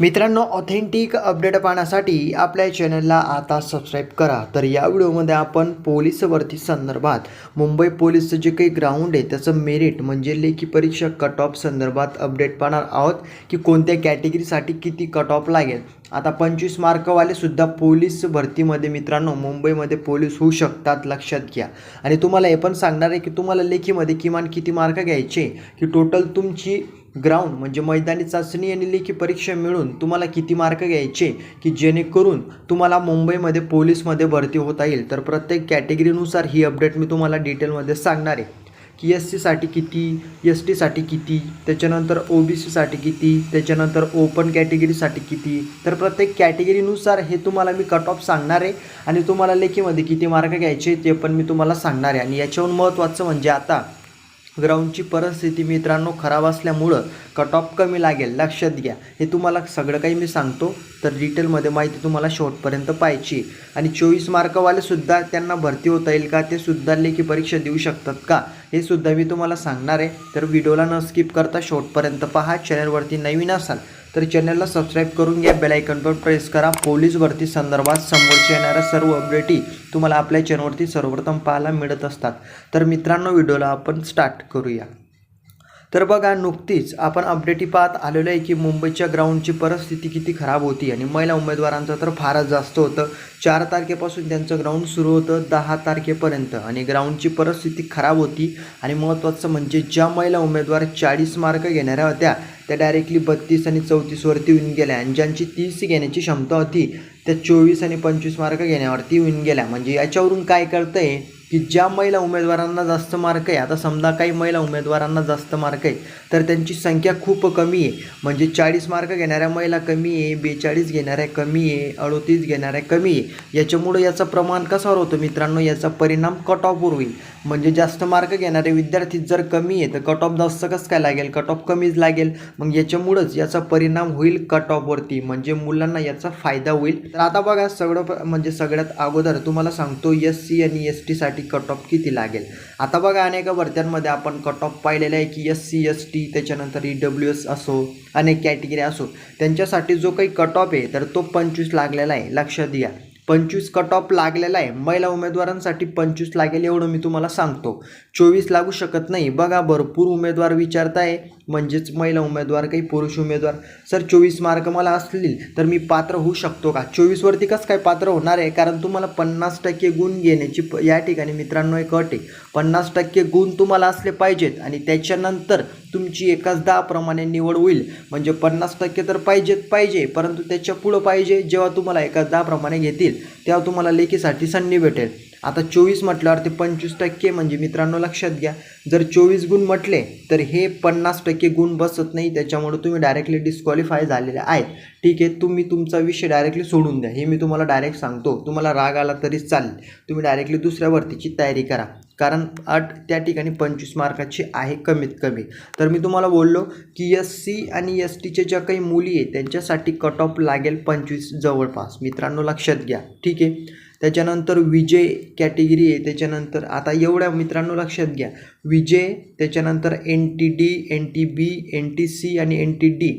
मित्रांनो authentic update पाहण्यासाठी आपल्या चॅनलला आता सबस्क्राईब करा. तर या व्हिडिओमध्ये आपण पोलीस भरती संदर्भात मुंबई पोलीसचं जे काही ग्राउंड आहे त्याचं मेरिट म्हणजे लेखी परीक्षा कट ऑफ संदर्भात अपडेट पाहणार आहोत की कोणत्या कॅटेगरीसाठी किती कट ऑफ लागेल. आता पंचवीस मार्कवाले सुद्धा पोलीस भरतीमध्ये मित्रांनो मुंबईमध्ये पोलीस होऊ शकतात लक्षात घ्या. आणि तुम्हाला हे पण सांगणार आहे की तुम्हाला लेखीमध्ये किमान किती मार्क घ्यायचे? की टोटल तुमची ग्राउंड म्हणजे मैदानी चाचणी आणि लेखी परीक्षा मिळून तुम्हाला किती मार्क घ्यायचे? की जेणेकरून तुम्हाला मुंबईमध्ये पोलीसमध्ये भरती होता येईल. तर प्रत्येक कॅटेगरीनुसार ही अपडेट मी तुम्हाला डिटेलमध्ये सांगणार आहे. की एस सीसाठी किती एस टीसाठी किती त्याच्यानंतर ओ बी सीसाठी किती त्याच्यानंतर ओपन कॅटेगरीसाठी किती. तर प्रत्येक कॅटेगरीनुसार हे तुम्हाला मी कट ऑफ सांगणार आहे आणि तुम्हाला लेखीमध्ये किती मार्क घ्यायचे ते पण मी तुम्हाला सांगणार आहे. आणि याच्याहून महत्त्वाचं म्हणजे आता ग्राउंडची परिस्थिती मित्रांनो खराब असल्यामुळं कट ऑफ कमी लागेल. लक्षात घ्या. हे तुम्हाला सगळं काही मी सांगतो तर डिटेलमध्ये माहिती तुम्हाला शेवटपर्यंत पाहिजे आणि चोवीस मार्कवालेसुद्धा त्यांना भरती होता येईल का? ते सुद्धा लेखी परीक्षा देऊ शकतात का? हे सुद्धा मी तुम्हाला सांगणार आहे. तर व्हिडिओला न स्किप करता शेवटपर्यंत पहा. चॅनलवरती नवीन असाल तर चॅनलला सबस्क्राईब करून घ्या. बेलायकनवर प्रेस करा. पोलीस भरती संदर्भात समोरच्या येणाऱ्या सर्व अपडेटी तुम्हाला आपल्या चॅनलवरती सर्वप्रथम पाहायला मिळत असतात. तर मित्रांनो व्हिडिओला आपण स्टार्ट करूया. तर बघा नुकतीच आपण अपडेटी पाहत आलेलो आहे की मुंबईच्या ग्राउंडची परिस्थिती किती खराब होती आणि महिला उमेदवारांचं तर फारच जास्त होतं. चार तारखेपासून त्यांचं ग्राउंड सुरू होतं दहा तारखेपर्यंत आणि ग्राउंडची परिस्थिती खराब होती आणि महत्त्वाचं म्हणजे ज्या महिला उमेदवार चाळीस मार्क घेणाऱ्या होत्या त्या डायरेक्टली बत्तीस आणि चौतीसवरती येऊन गेल्या आणि ज्यांची तीस घेण्याची क्षमता होती त्या चोवीस आणि पंचवीस मार्क घेण्यावरती येऊन गेल्या. म्हणजे याच्यावरून काय कळतं आहे की ज्या महिला उमेदवारांना जास्त मार्क आहे आता समजा काही महिला उमेदवारांना जास्त मार्क आहे तर त्यांची संख्या खूप कमी आहे. म्हणजे चाळीस मार्क घेणाऱ्या महिला कमी आहे बेचाळीस घेणाऱ्या कमी आहे अडोतीस घेणाऱ्या कमी आहे. याच्यामुळं याचं प्रमाण कसावर होतं मित्रांनो? याचा परिणाम कट ऑफवर होईल. म्हणजे जास्त मार्क घेणारे विद्यार्थी जर कमी आहे तर कट ऑफ जास्त कसं काय लागेल? कट ऑफ कमीच लागेल. मग याच्यामुळंच याचा परिणाम होईल कट ऑफवरती म्हणजे मुलांना याचा फायदा होईल. तर आता बघा सगळं प- म्हणजे सगळ्यात अगोदर तुम्हाला सांगतो एस सी आणि एस टीसाठी कट ऑफ किती लागेल? आता बघा अनेक भरत्यांमध्ये आपण कट ऑफ पाहिलेलं आहे की एस सी एस टी त्याच्यानंतर ई डब्ल्यू एस असो अनेक कॅटेगरी असो त्यांच्यासाठी जो काही कट ऑफ आहे तर तो पंचवीस लागलेला आहे. लक्षात द्या पंचवीस कट ऑफ लागलेला आहे. महिला उमेदवारांसाठी पंचवीस लागेल एवढं मी तुम्हाला सांगतो. चोवीस लागू शकत नाही. बघा भरपूर उमेदवार विचारताय. म्हणजेच महिला उमेदवार काही पुरुष उमेदवार. सर चोवीस मार्क मला असतील तर मी पात्र होऊ शकतो का? चोवीसवरती कसं काय पात्र होणार आहे? कारण तुम्हाला पन्नास टक्के गुण घेण्याची प या ठिकाणी मित्रांनो एक अट आहे. पन्नास टक्के गुण तुम्हाला असले पाहिजेत आणि त्याच्यानंतर तुमची एकाच दहाप्रमाणे निवड होईल. म्हणजे पन्नास टक्के तर पाहिजेत पाहिजे परंतु त्याच्या पुढं पाहिजे जेव्हा तुम्हाला एकाच दहाप्रमाणे घेतील तेव्हा तुम्हाला लेखीसाठी संधी भेटेल. आता चोवीस म्हटल्यावर ते पंचवीस टक्के म्हणजे मित्रांनो लक्षात घ्या. जर चोवीस गुण म्हटले तर हे पन्नास टक्के गुण बसत नाही. त्याच्यामुळे तुम्ही डायरेक्टली डिस्क्वालिफाय झालेले आहेत. ठीक आहे तुम्ही तुमचा विषय डायरेक्टली सोडून द्या. हे मी तुम्हाला डायरेक्ट सांगतो. तुम्हाला राग आला तरीच चालेल. तुम्ही डायरेक्टली दुसऱ्या भरतीची तयारी करा. कारण अट त्या ठिकाणी पंचवीस मार्काची आहे कमीत कमी. तर मी तुम्हाला बोललो की एस सी आणि एस टीच्या ज्या काही मुली आहेत त्यांच्यासाठी कट ऑफ लागेल पंचवीस जवळपास. मित्रांनो लक्षात घ्या. ठीक आहे? त्याच्यानंतर विजय कॅटेगरी आहे त्याच्यानंतर आता एवढ्या मित्रांनो लक्षात घ्या. विजय त्याच्यानंतर N T D N T B N T C आणि एन टी डी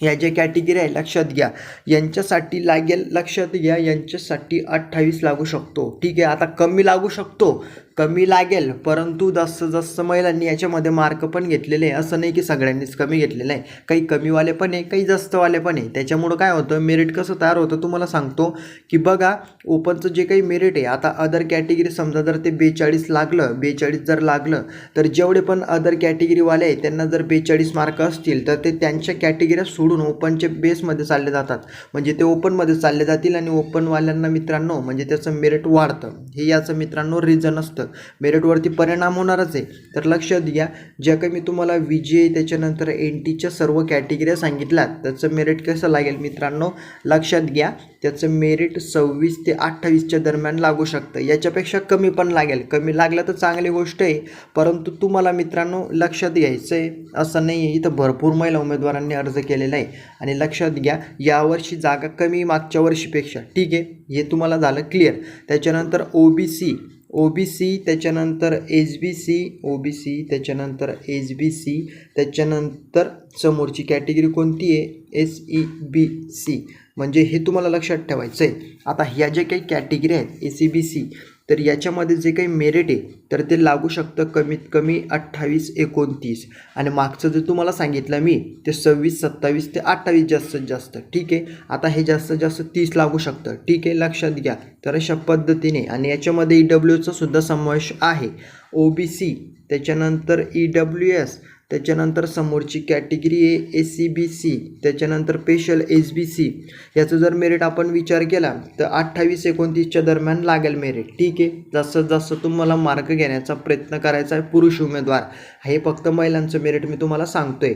ह्या ज्या कॅटेगरी आहे लक्षात घ्या. यांच्यासाठी लागेल लक्षात घ्या यांच्यासाठी अठ्ठावीस लागू शकतो. ठीक आहे आता कमी लागू शकतो. कमी लागेल परंतु जसं जसं महिलांनी याच्यामध्ये मार्क पण घेतलेले आहे असं नाही की सगळ्यांनीच कमी घेतलेलं आहे. काही कमीवाले पण आहे काही जास्तवाले पण आहे. त्याच्यामुळं काय होतं मेरिट कसं तयार होतं तुम्हाला सांगतो की बघा ओपनचं जे काही मेरिट आहे आता अदर कॅटेगरी समजा जर ते बेचाळीस लागलं बेचाळीस जर लागलं तर जेवढे पण अदर कॅटेगरीवाले आहे त्यांना जर बेचाळीस मार्क असतील तर ते त्यांच्या कॅटेगऱ्या सोडून ओपनच्या बेसमध्ये चालले जातात. म्हणजे ते ओपनमध्ये चालले जातील आणि ओपनवाल्यांना मित्रांनो म्हणजे त्याचं मेरिट वाढतं. हे याचं मित्रांनो रिझन असतं. मेरिटवरती परिणाम होणारच आहे. तर लक्षात घ्या ज्या काही मी तुम्हाला विजय त्याच्यानंतर एन टीच्या सर्व कॅटेगऱ्या सांगितल्यात. त्याचं मेरिट कसं लागेल मित्रांनो? लक्षात घ्या त्याचं मेरिट सव्वीस ते अठ्ठावीसच्या दरम्यान लागू शकतं. याच्यापेक्षा कमी पण लागेल. कमी लागलं तर चांगली गोष्ट आहे परंतु तुम्हाला मित्रांनो लक्षात घ्यायचं आहे असं नाही आहे. इथं भरपूर महिला उमेदवारांनी अर्ज केलेला आहे. आणि लक्षात घ्या यावर्षी जागा कमी मागच्या वर्षीपेक्षा. ठीक आहे हे तुम्हाला झालं क्लिअर त्याच्यानंतर O B C O B C त्याच्यानंतर S B C O B C त्याच्यानंतर एस बी सी त्याच्यानंतर समोरची कॅटेगरी कोणती आहे? एस ई बी सी म्हणजे हे तुम्हाला लक्षात ठेवायचं आहे आता ह्या ज्या काही कॅटेगरी आहेत ए सी बी सी तर याच्यामध्ये जे काही मेरिट आहे तर ते लागू शकतं कमीत कमी अठ्ठावीस एकोणतीस. आणि मागचं जे तुम्हाला सांगितलं मी ते सव्वीस सत्तावीस ते अठ्ठावीस जास्तीत जास्त. ठीक आहे? आता हे जास्तीत जास्त तीस लागू शकतं. ठीक आहे? लक्षात घ्या. तर अशा पद्धतीने आणि याच्यामध्ये ई डब्ल्यूचा सुद्धा समावेश आहे. ओ बी सी त्याच्यानंतर ई डब्ल्यू एस त्याच्यानंतर समोरची category A A C B C त्याच्यानंतर स्पेशल एस बी सी याचं जर मेरिट आपण विचार केला तर अठ्ठावीस एकोणतीसच्या दरम्यान लागेल मेरिट ठीक आहे? जास्तीत जास्त तुम्हाला मार्क घेण्याचा प्रयत्न करायचा आहे पुरुष उमेदवार. हे फक्त महिलांचं मेरिट मी तुम्हाला सांगतो आहे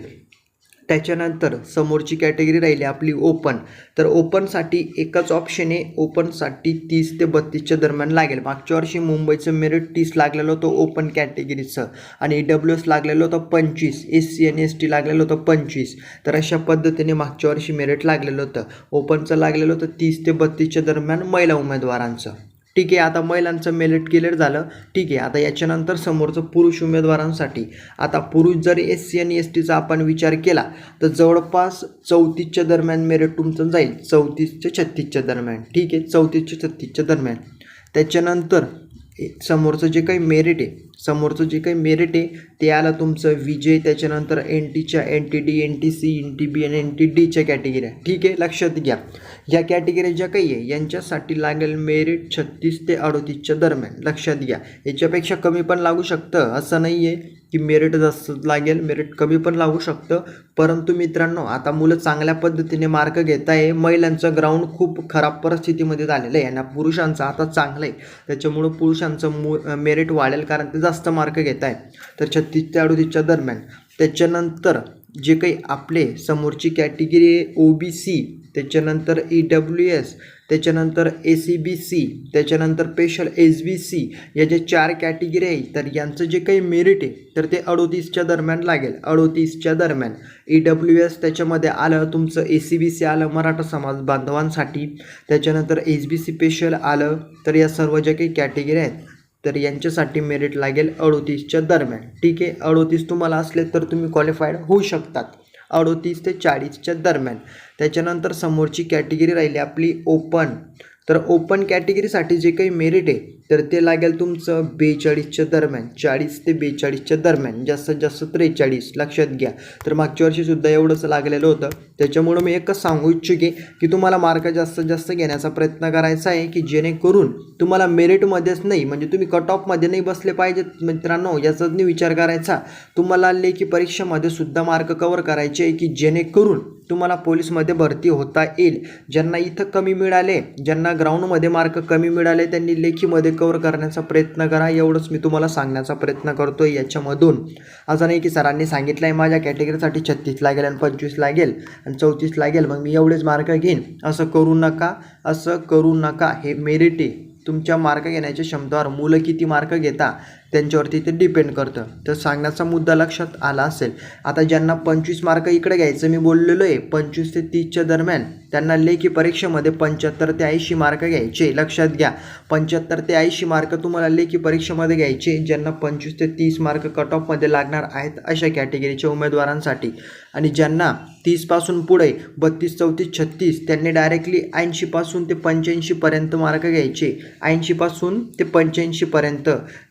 त्याच्यानंतर समोरची कॅटेगरी राहिली आपली ओपन तर ओपनसाठी एकच ऑप्शन आहे. ओपनसाठी तीस ते बत्तीसच्या दरम्यान लागेल. मागच्या वर्षी मुंबईचं मेरिट तीस लागलेलं होतं ओपन कॅटेगरीचं आणि ई डब्ल्यू एस लागलेलं होतं पंचवीस. एस सी आणि एस टी लागलेलं होतं पंचवीस. तर अशा पद्धतीने मागच्या वर्षी मेरिट लागलेलं होतं. ओपनचं लागलेलं होतं तीस ते बत्तीसच्या दरम्यान महिला उमेदवारांचं. ठीक आहे आता महिलांचं मेलेट क्लिअर झालं. ठीक आहे आता याच्यानंतर समोरचं पुरुष उमेदवारांसाठी. आता पुरुष जर एस सी आणि एस टीचा आपण विचार केला तर जवळपास चौतीसच्या दरम्यान मेरिट तुमचं जाईल. चौतीस ते छत्तीसच्या दरम्यान. ठीक आहे चौतीस ते छत्तीसच्या दरम्यान. त्याच्यानंतर समोरचं जे काही मेरिट आहे समोरचं जे काही मेरिट आहे ते आलं तुमचं विजय त्याच्यानंतर एन टीच्या N T D N T C N T B आणि एन टी डीच्या कॅटेगरी आहे ठीक आहे लक्षात घ्या. ह्या कॅटेगरी ज्या काही आहे यांच्यासाठी लागेल मेरिट छत्तीस ते अडोतीसच्या दरम्यान. लक्षात घ्या. याच्यापेक्षा कमी पण लागू शकतं. असं नाही आहे की मेरिट जास्त लागेल मेरिट कमी पण लागू शकतं. परंतु मित्रांनो आता मुलं चांगल्या पद्धतीने मार्क घेत आहे महिलांचं ग्राउंड खूप खराब परिस्थितीमध्ये झालेलं आहे. आणि पुरुषांचं आता चांगलं आहे. त्याच्यामुळं पुरुषांचं मु मेरिट वाढेल कारण ते जास्त मार्क घेत आहे तर छत्तीस ते अडोतीसच्या दरम्यान. त्याच्यानंतर जे काही आपले समोरची कॅटेगरी आहे ओ बी सी त्याच्यानंतर ई डब्ल्यू एस त्याच्यानंतर ए सी बी सी त्याच्यानंतर स्पेशल एस बी सी या ज्या चार कॅटेगरी आहे तर यांचं जे काही मेरिट आहे तर ते अडोतीसच्या दरम्यान लागेल. अडोतीसच्या दरम्यान. ई डब्ल्यू एस त्याच्यामध्ये आलं तुमचं ए सी बी सी आलं मराठा समाज बांधवांसाठी. त्याच्यानंतर एस बी सी स्पेशल आलं तर या सर्व ज्या काही कॅटेगरी आहेत तर यांच्यासाठी मेरिट लागेल अडोतीसच्या दरम्यान. ठीक आहे? अडोतीस तुम्हाला असले तर तुम्ही क्वालिफाईड होऊ शकतात. अडोतीस ते चाळीसच्या दरम्यान. त्याच्यानंतर समोरची कॅटेगरी राहिली आपली ओपन. तर ओपन कॅटेगरीसाठी जे काही मेरिट आहे तर ते लागेल तुमचं बेचाळीसच्या दरम्यान चाळीस ते बेचाळीसच्या दरम्यान जास्तीत जास्त त्रेचाळीस लक्षात घ्या. तर मागच्या वर्षीसुद्धा एवढंच लागलेलं होतं. त्याच्यामुळं मी एकच सांगू इच्छुके की तुम्हाला मार्क जास्तीत जास्त घेण्याचा प्रयत्न करायचा आहे की जेणेकरून तुम्हाला मेरिटमध्येच नाही म्हणजे तुम्ही कट ऑफमध्ये नाही बसले पाहिजेत मित्रांनो याचाच नाही विचार करायचा. तुम्हाला लेखी परीक्षेमध्ये सुद्धा मार्क कवर करायचे आहे की जेणेकरून तुम्हाला पोलीसमध्ये भरती होता येईल. ज्यांना इथं कमी मिळाले ज्यांना ग्राउंडमध्ये मार्क कमी मिळाले त्यांनी लेखीमध्ये कवर करण्याचा प्रयत्न करा. एवढंच मी तुम्हाला सांगण्याचा प्रयत्न करतो आहे याच्यामधून असं नाही की सरांनी सांगितलं आहे माझ्या कॅटेगरीसाठी छत्तीस लागेल आणि पंचवीस लागेल आणि चौतीस लागेल. मग मी एवढेच मार्क घेईन. असं करू नका. असं करू नका. हे मेरिट आहे. तुमच्या मार्क घेण्याच्या क्षमतेवर मुलं किती मार्क घेता त्यांच्यावरती ते डिपेंड करतं. तर सांगण्याचा मुद्दा लक्षात आला असेल. आता ज्यांना पंचवीस मार्क इकडे घ्यायचं मी बोललेलो आहे पंचवीस ते तीसच्या दरम्यान त्यांना लेखी परीक्षेमध्ये पंच्याहत्तर ते ऐंशी मार्क घ्यायचे. लक्षात घ्या पंच्याहत्तर ते ऐंशी मार्क तुम्हाला लेखी परीक्षेमध्ये घ्यायचे ज्यांना पंचवीस ते तीस मार्क कट ऑफमध्ये लागणार आहेत अशा कॅटेगरीच्या उमेदवारांसाठी. आणि ज्यांना तीसपासून पुढे बत्तीस चौतीस छत्तीस त्यांनी डायरेक्टली ऐंशीपासून ते पंच्याऐंशीपर्यंत मार्क घ्यायचे. ऐंशीपासून ते पंच्याऐंशीपर्यंत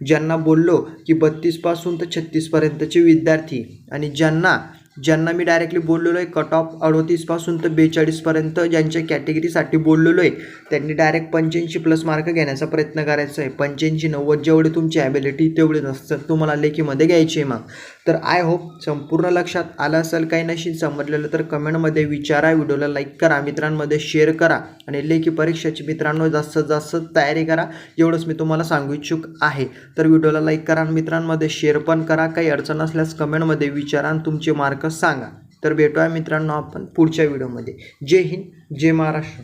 ज्यांना बोललो की बत्तीसपासून ते छत्तीसपर्यंतचे विद्यार्थी. आणि ज्यांना ज्यांना मी डायरेक्टली बोललेलो आहे कट ऑफ अडोतीसपासून तर बेचाळीसपर्यंत ज्यांच्या कॅटेगरीसाठी बोललेलो आहे त्यांनी डायरेक्ट पंच्याऐंशी प्लस मार्क घेण्याचा प्रयत्न करायचा आहे पंच्याऐंशी नव्वद जेवढे तुमची ॲबिलिटी तेवढे नसतं तुम्हाला लेखीमध्ये घ्यायची आहे मग. तर आय होप संपूर्ण लक्षात आलं असेल काही नाही समजलेलं तर कमेंटमध्ये विचारा व्हिडिओला लाईक करा मित्रांमध्ये शेअर करा आणि लेखी परीक्षेची मित्रांनो जास्तीत जास्त तयारी करा. एवढंच मी तुम्हाला सांगू इच्छुक आहे. तर व्हिडिओला लाईक करा आणि मित्रांमध्ये शेअर पण करा. काही अडचण असल्यास कमेंटमध्ये विचारा आणि तुमचे मार्क सांगा. तर भेटूया मित्रांनो आपण पुढच्या व्हिडिओमध्ये. जय हिंद जय महाराष्ट्र.